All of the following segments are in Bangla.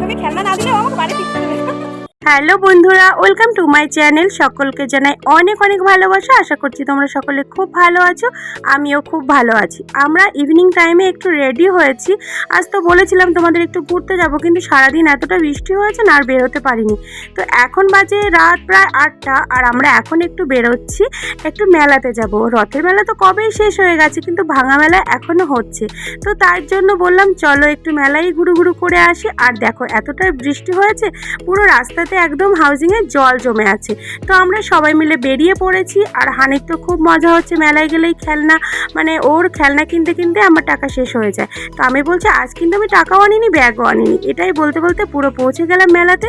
তুমি খেলনা না দিলে আমাকে বাড়ি ফিরতে হ্যালো বন্ধুরা, ওয়েলকাম টু মাই চ্যানেল। সকলকে জানাই অনেক অনেক ভালোবাসা। আশা করছি তোমরা সকলে খুব ভালো আছো, আমিও খুব ভালো আছি। আমরা ইভিনিং টাইমে একটু রেডি হয়েছি। আজ তো বলেছিলাম তোমাদের একটু ঘুরতে যাব, কিন্তু সারাদিন এতটা বৃষ্টি হয়েছে না, আর বেরোতে পারিনি। তো এখন বাজে রাত প্রায় আটটা, আর আমরা এখন একটু বেরোচ্ছি, একটু মেলাতে যাব। রথের মেলা তো কবেই শেষ হয়ে গেছে, কিন্তু ভাঙা মেলা এখনও হচ্ছে। তো তার জন্য বললাম, চলো একটু মেলাই ঘুরু ঘুরু করে আসি। আর দেখো, এতটাই বৃষ্টি হয়েছে, পুরো রাস্তাতে একদম হাউজিংয়ে জল জমে আছে। তো আমরা সবাই মিলে বেরিয়ে পড়েছি আর হানির তো খুব মজা হচ্ছে, মেলায় গেলেই খেলনা মানে ওর খেলনা কিনতে কিনতে আমার টাকা শেষ হয়ে যায়। তো আমি বলছি, আজ কিন্তু আমি টাকাও আনিনি, ব্যাগও আনিনি। এটাই বলতে বলতে পুরো পৌঁছে গেলাম মেলাতে।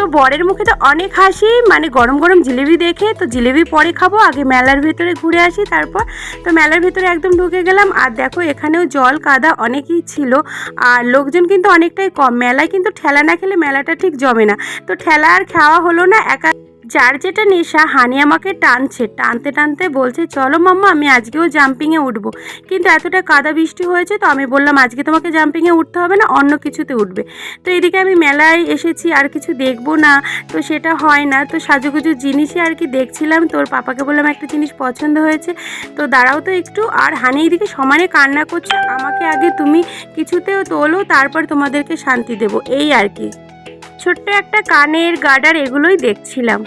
তো বরের মুখে তো অনেক হাসি মানে গরম গরম জিলেবি দেখে তো জিলেবি পরে খাব, আগে মেলার ভেতরে ঘুরে আসি, তারপর তো মেলার ভেতরে একদম ঢুকে গেলাম, আর দেখো এখানেও জল কাদা অনেকই ছিল, আর লোকজন কিন্তু অনেকটাই কম, মেলায় কিন্তু ঠেলা না খেলে মেলাটা ঠিক জমে না, তো ঠেলা আর খাওয়া হলো না, একা যার যেটা নেশা, হানি আমাকে টানছে, টানতে টানতে বলছে, চলো মাম্মা, আমি আজকেও জাম্পিংয়ে উঠবো। কিন্তু এতটা কাদা বৃষ্টি হয়েছে তো আমি বললাম, আজকে তোমাকে জাম্পিংয়ে উঠতে হবে না, অন্য কিছুতে উঠবে। তো এদিকে আমি মেলায় এসেছি, আর কিছু দেখব না, তো সেটা হয় না। তো সাজুগুজু জিনিসই আর কি দেখছিলাম, তোর পাপাকে বললাম একটা জিনিস পছন্দ হয়েছে, তো দাঁড়াও তো একটু। আর হানি এদিকে সমানে কান্না করছে, আমাকে আগে তুমি কিছুতেও তোলো, তারপর তোমাদেরকে শান্তি দেবো। এই আর কি। ছোট্ট একটা কানের গার্ডার এগুলোই দেখছিলাম।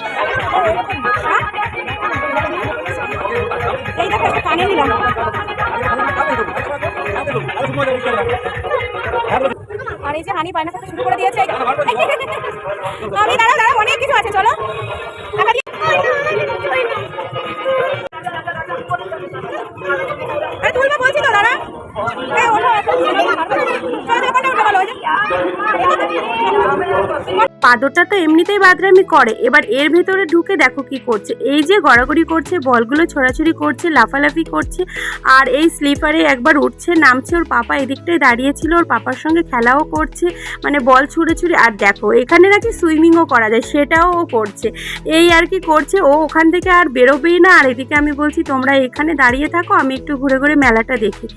দাঁড়া অনেক কিছু আছে চলো। তুলবে বলছি তো পাদরটা তো এমনিতেই বাদরামি করে। এবার এর ভেতরে ঢুকে দেখো কি করছে। এই যে গড়াগড়ি করছে, বলগুলো ছোড়াছুড়ি করছে, লাফালাফি করছে, আর এই স্লিপারে একবার উঠছে, নামছে, ওর পাপা এদিকটায় দাঁড়িয়েছিল, ওর পাপার সঙ্গে খেলাও করছে মানে বল ছুঁড়ে ছুঁড়ে আর দেখো, এখানে নাকি সুইমিংও করা যায়, সেটাও ও করছে। এই আর কি করছে, ও ওখান থেকে আর বেরোবেই না, আর এদিকে আমি বলছি, তোমরা এখানে দাঁড়িয়ে থাকো, আমি একটু ঘুরে ঘুরে মেলাটা দেখি।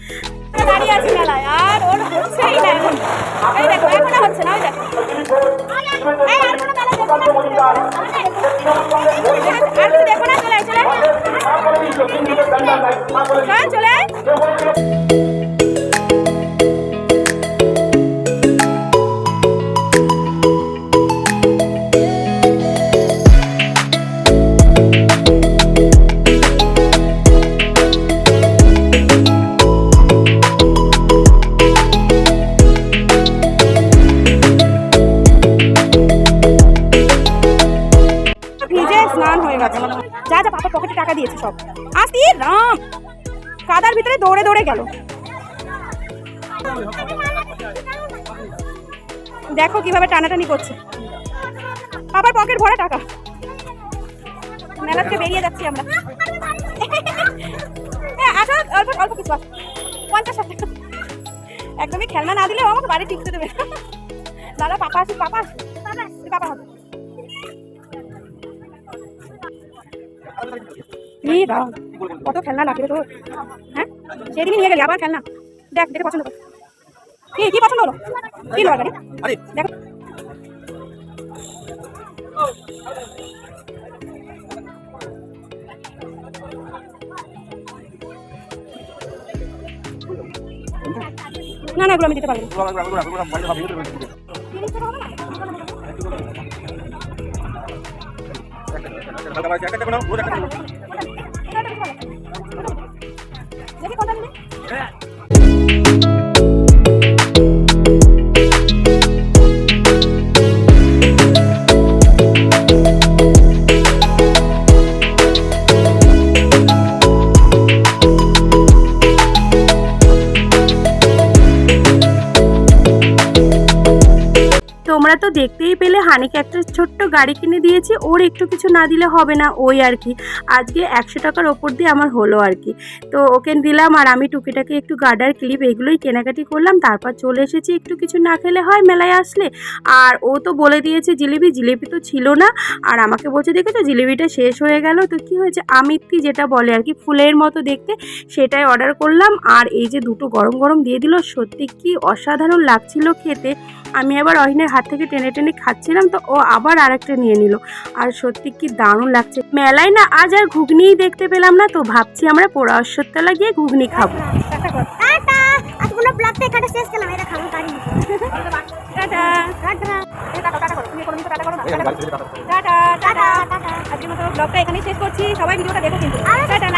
দাঁড়িয়ে আছি মেলায়। আর ওর হচ্ছেই না এখন। এই দেখো, এখন হচ্ছে না, ওই দেখো। স্নান হয়ে গেছে। যা যা, পাপা পকেটে টাকা দিয়েছে সব। আসি রাম! কাদার ভিতরে দৌড়ে দৌড়ে গেল। দেখো কীভাবে টানাটানি করছে। পাপার পকেট ভরা টাকা। মেলা বেরিয়ে যাচ্ছি আমরা। আসো অল্প অল্প কিছু পঞ্চাশ টাকা। একদমই খেলনা না দিলেও আমাকে বাড়ি টিকতে দেবে। দাদা, পাপা আসি পাপা আসি পাপা হবে এই রাম, কত খেলনা লাগবে তোর হ্যাঁ? সেদিনই নিয়ে গেলি আবার খেলনা? দেখ দেখে পছন্দ কর কি কি পছন্দ হলো? কি নেওয়ার গাড়ি দেখো। না না এগুলো আমি দিতে পারব না। দেখি তো দেখতেই পেলে হানিকে একটা ছোট্ট গাড়ি কিনে দিয়েছি, ওর একটু কিছু না দিলে হবে না ওই আর কি। আজকে একশো টাকার ওপর দিয়ে আমার হলো আর কি। তো ওকে দিলাম আর আমি টুকিটাকে একটু গার্ডার ক্লিপ এগুলোই কেনাকাটি করলাম, তারপর চলে এসেছি একটু কিছু না খেলে হয় মেলায় আসলে। আর ও তো বলে দিয়েছে জিলিপি জিলিপি তো ছিল না। আর আমাকে বলছে, দেখেছ জিলিপিটা শেষ হয়ে গেল? তো কি হয়েছে? আমিত্তি যেটা বলে আর কি, ফুলের মতো দেখতে। সেটাই অর্ডার করলাম। আর এই যে দুটো গরম গরম দিয়ে দিল, সত্যি কি অসাধারণ লাগছিল খেতে। আমি আবার অহিনের হাত থেকে টেনে টেনে খাচ্ছিলাম তো ও আবার আরেকটা নিয়ে নিল। আর সত্যি কি দারুণ লাগছে। মেলায় না আজ আর ঘুগনিই দেখতে পেলাম না তো ভাবছি আমরা পোড়া অশ্বত্তলা গিয়ে ঘুগনি খাব। টাটা! টাটা। আজকের মতো ব্লগটা এখানেই শেষ করছি। সবাই ভিডিওটা দেখো কিন্তু। টাটা।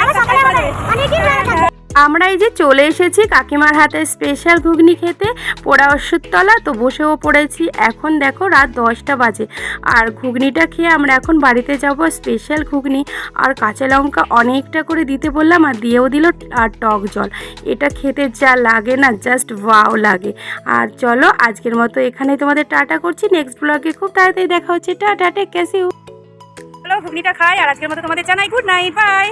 আমরা এই যে চলে এসেছি কাকিমার হাতে স্পেশাল ঘুগনি খেতে, পোড়া ওষুধতলা তো বসেও পড়েছি। এখন দেখো রাত দশটা বাজে। আর ঘুগনিটা খেয়ে আমরা এখন বাড়িতে যাব স্পেশাল ঘুগনি। আর কাঁচা লঙ্কা অনেকটা করে দিতে বললাম, আর দিয়েও দিল, আর টক জল। এটা খেতে যা লাগে না জাস্ট ওয়াও লাগে। আর চলো আজকের মতো এখানে তোমাদের টাটা করছি। নেক্সট ব্লগে খুব তাড়াতাড়ি দেখা হচ্ছে। টাটা টেক চলো, ঘুগনিটা খাই, আর আজকের মতো তোমাদের জানাই গুড নাইট বাই